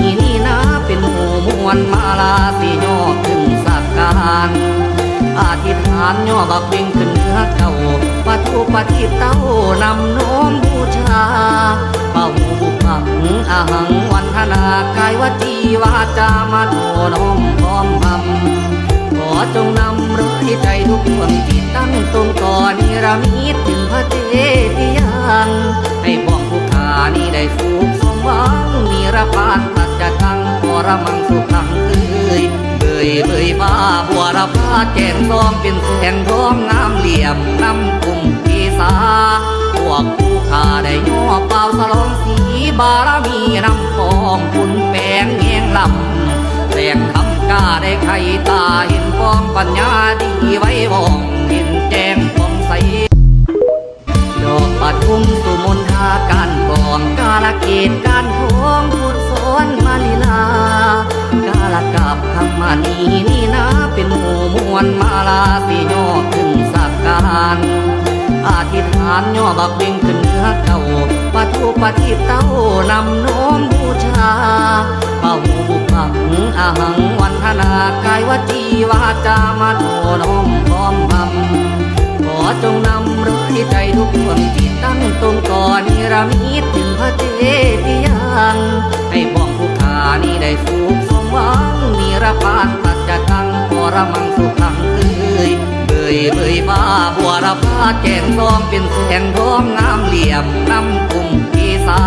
นี่นะเป็นหมู่มวลมาลาสิย่อถึงสักการอาธิษฐานย่อบักวิ่งขึ้นเนื้อเก่าปัทุปฏิเต้านำน้อมบูชาเป่าบุพังอาหังวันธนากายวจีวาจามาโนน้อมพร้อมพำขอจงนำร้อยใจทุกคนที่ตั้งตรงก่อนนิรามิตถึงพระเจติยันให้บอกผู้ขานี้ได้สูงสมหวังนิรพาน ตัดจะทังปรมังสุขังเอ้ยเบยเบยฟ้าบัวระพาแก่นทองเป็นแสงทองงามเหลี่ยมน้ำกุมพีสาพวกผู้ขาได้ย่อเปล่าสลองสีบารมีน้ำทองคุณแปงเงียงลำแสงคำกล้าได้ไขตาเห็นฟองปัญญาดีไว้วองเห็นแจ้งฟองใส นีนี่นะเป็นหมู่มวลมาลาสีย่อขึ้นสักการอาธิษฐานย่อบักเบ่งขึ้นเนื้อเก่าปะทุปะทิเต้านำน้อมบูชาเป่าบุพังอาหังวันธนากายวจีวาจามาโนน้อมพร้อมพำขอจงนำร้อยใจทุกดวงที่ตั้งตรงต่อนิรามิตถึงพระเจติยังให้บ้องผู้ขานี้ได้สุขังนิรพานตัดจะทังปรมังสุขังเอ้ยเบยเบยฟ้าบัวระพาแก่นทองเป็นแสงทองงามเหลี่ยมน้ำกุมพีสา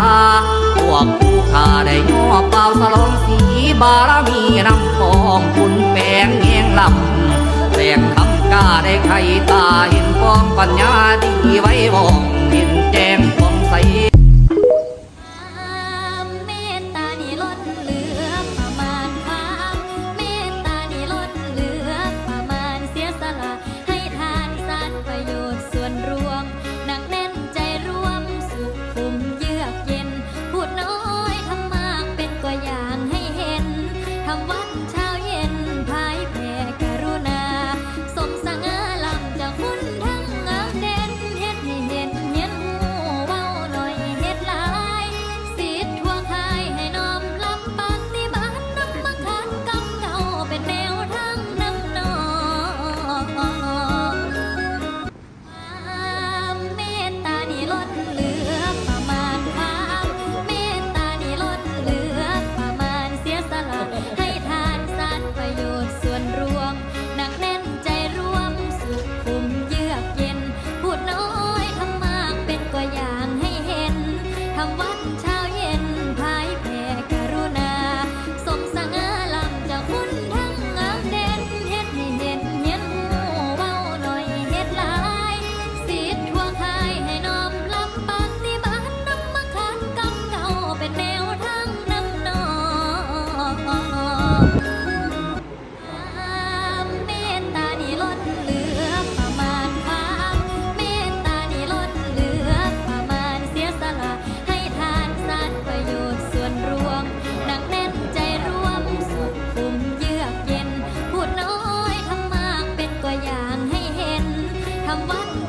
พวกผู้ขาได้ย่อเปล่าสลองสีบารมีน้ำทองคุณแปงเงียงลำแสงคำกล้าได้ไขตาเห็นฟองปัญญาดีไว้วองเห็นแจ้งฟองใส ประโยชน์ส่วนรวม หนักแน่นใจรวมสุขภูมิเยือกเย็น พูดน้อยทำมากเป็นตัวอย่างให้เห็นทำว่า วัด